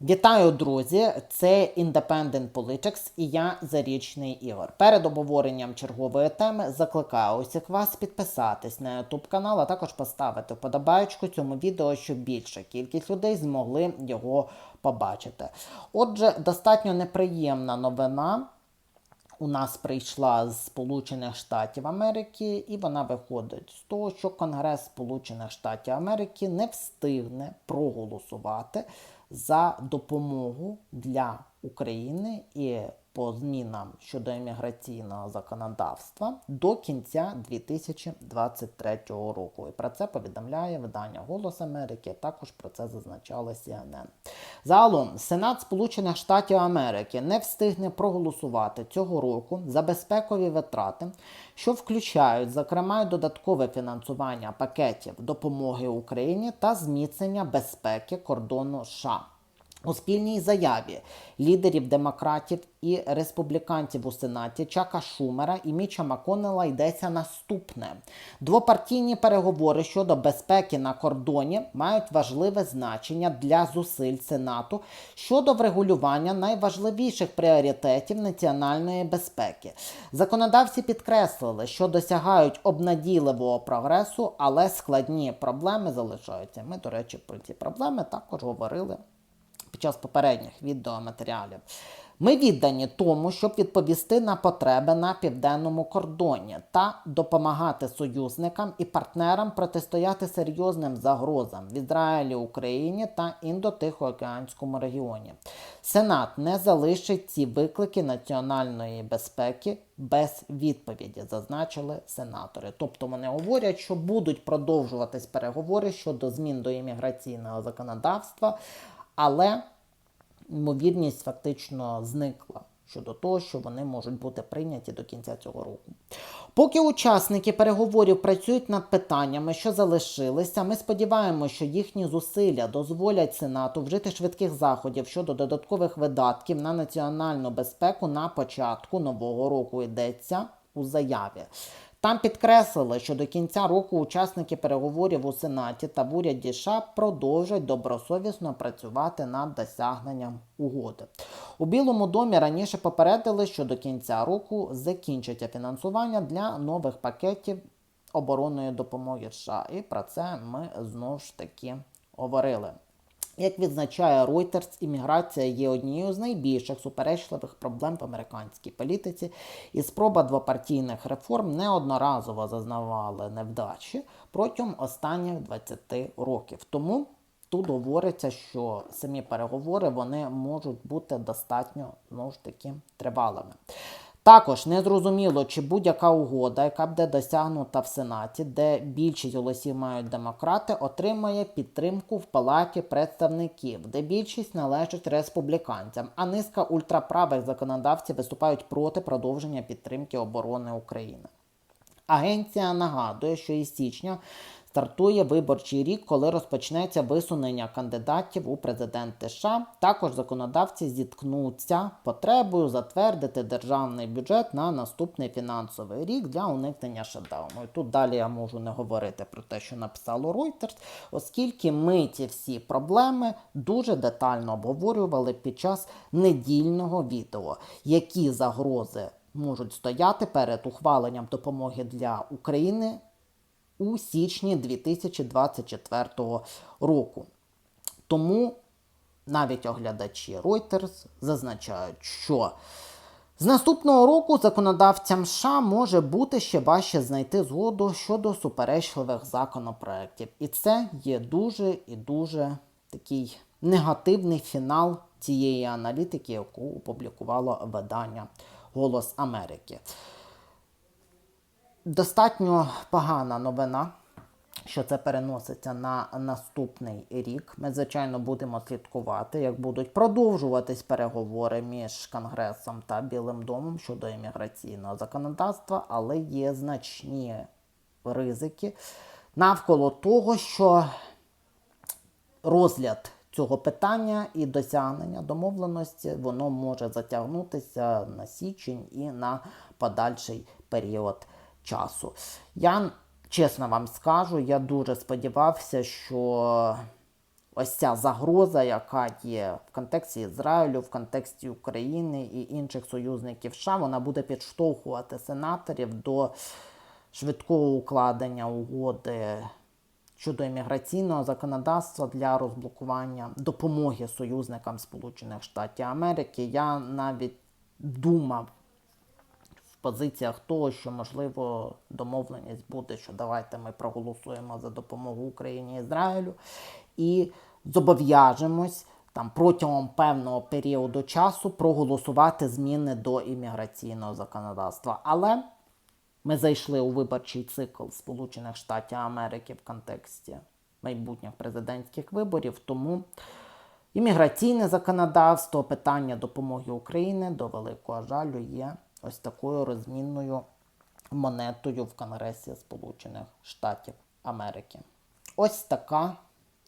Вітаю, друзі! Це Independent Politics і я Зарічний Ігор. Перед обговоренням чергової теми закликаю усіх вас підписатись на YouTube канал, а також поставити вподобаючку цьому відео, щоб більша кількість людей змогли його побачити. Отже, достатньо неприємна новина. У нас прийшла з Сполучених Штатів Америки, і вона виходить з того, що Конгрес Сполучених Штатів Америки не встигне проголосувати за допомогу для України і по змінам щодо імміграційного законодавства до кінця 2023 року. І про це повідомляє видання Голос Америки. Також про це зазначала CNN. Загалом Сенат Сполучених Штатів Америки не встигне проголосувати цього року за безпекові витрати, що включають, зокрема, додаткове фінансування пакетів допомоги Україні та зміцнення безпеки кордону США. У спільній заяві лідерів демократів і республіканців у Сенаті Чака Шумера і Міча Маконела йдеться наступне: двопартійні переговори щодо безпеки на кордоні мають важливе значення для зусиль Сенату щодо врегулювання найважливіших пріоритетів національної безпеки. Законодавці підкреслили, що досягають обнадійливого прогресу, але складні проблеми залишаються. Ми, до речі, про ці проблеми також говорили під час попередніх відеоматеріалів. Ми віддані тому, щоб відповісти на потреби на південному кордоні та допомагати союзникам і партнерам протистояти серйозним загрозам в Ізраїлі, Україні та індотихоокеанському регіоні. Сенат не залишить ці виклики національної безпеки без відповіді, зазначили сенатори. Тобто вони говорять, що будуть продовжуватись переговори щодо змін до імміграційного законодавства, але ймовірність фактично зникла щодо того, що вони можуть бути прийняті до кінця цього року. Поки учасники переговорів працюють над питаннями, що залишилися, ми сподіваємося, що їхні зусилля дозволять Сенату вжити швидких заходів щодо додаткових видатків на національну безпеку на початку нового року йдеться у заяві. Там підкреслили, що до кінця року учасники переговорів у Сенаті та в уряді США продовжать добросовісно працювати над досягненням угоди. У Білому домі раніше попередили, що до кінця року закінчиться фінансування для нових пакетів оборонної допомоги США. І про це ми знову ж таки говорили. Як відзначає Reuters, імміграція є однією з найбільших суперечливих проблем в американській політиці, і спроба двопартійних реформ неодноразово зазнавали невдачі протягом останніх 20 років. Тому тут говориться, що самі переговори вони можуть бути достатньо знову ж таки тривалими. Також незрозуміло, чи будь-яка угода, яка буде досягнута в Сенаті, де більшість голосів мають демократи, отримає підтримку в Палаті представників, де більшість належить республіканцям, а низка ультраправих законодавців виступають проти продовження підтримки оборони України. Агенція нагадує, що із січня стартує виборчий рік, коли розпочнеться висунення кандидатів у президенти США. Також законодавці зіткнуться потребою затвердити державний бюджет на наступний фінансовий рік для уникнення шатдауну. І тут далі я можу не говорити про те, що написало Reuters, оскільки ми ці всі проблеми дуже детально обговорювали під час недільного відео, які загрози можуть стояти перед ухваленням допомоги для України у січні 2024 року. Тому навіть оглядачі Reuters зазначають, що з наступного року законодавцям США може бути ще важче знайти згоду щодо суперечливих законопроєктів. І це є дуже і дуже такий негативний фінал цієї аналітики, яку опублікувало видання Голос Америки. Достатньо погана новина, що це переноситься на наступний рік. Ми, звичайно, будемо слідкувати, як будуть продовжуватись переговори між Конгресом та Білим домом щодо імміграційного законодавства, але є значні ризики навколо того, що розгляд цього питання і досягнення домовленості воно може затягнутися на січень і на подальший період часу. Я чесно вам скажу, я дуже сподівався, що ось ця загроза, яка є в контексті Ізраїлю, в контексті України і інших союзників США, вона буде підштовхувати сенаторів до швидкого укладення угоди щодо імміграційного законодавства для розблокування допомоги союзникам Сполучених Штатів Америки. Я навіть думав позиціях того, що можливо домовленість буде, що давайте ми проголосуємо за допомогу Україні і Ізраїлю і зобов'яжемось там протягом певного періоду часу проголосувати зміни до імміграційного законодавства. Але ми зайшли у виборчий цикл Сполучених Штатів Америки в контексті майбутніх президентських виборів, тому імміграційне законодавство, питання допомоги України до великого жалю є ось такою розмінною монетою в Конгресі Сполучених Штатів Америки. Ось така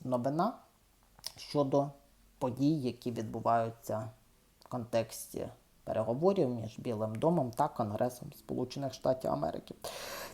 новина щодо подій, які відбуваються в контексті переговорів між Білим домом та Конгресом Сполучених Штатів Америки.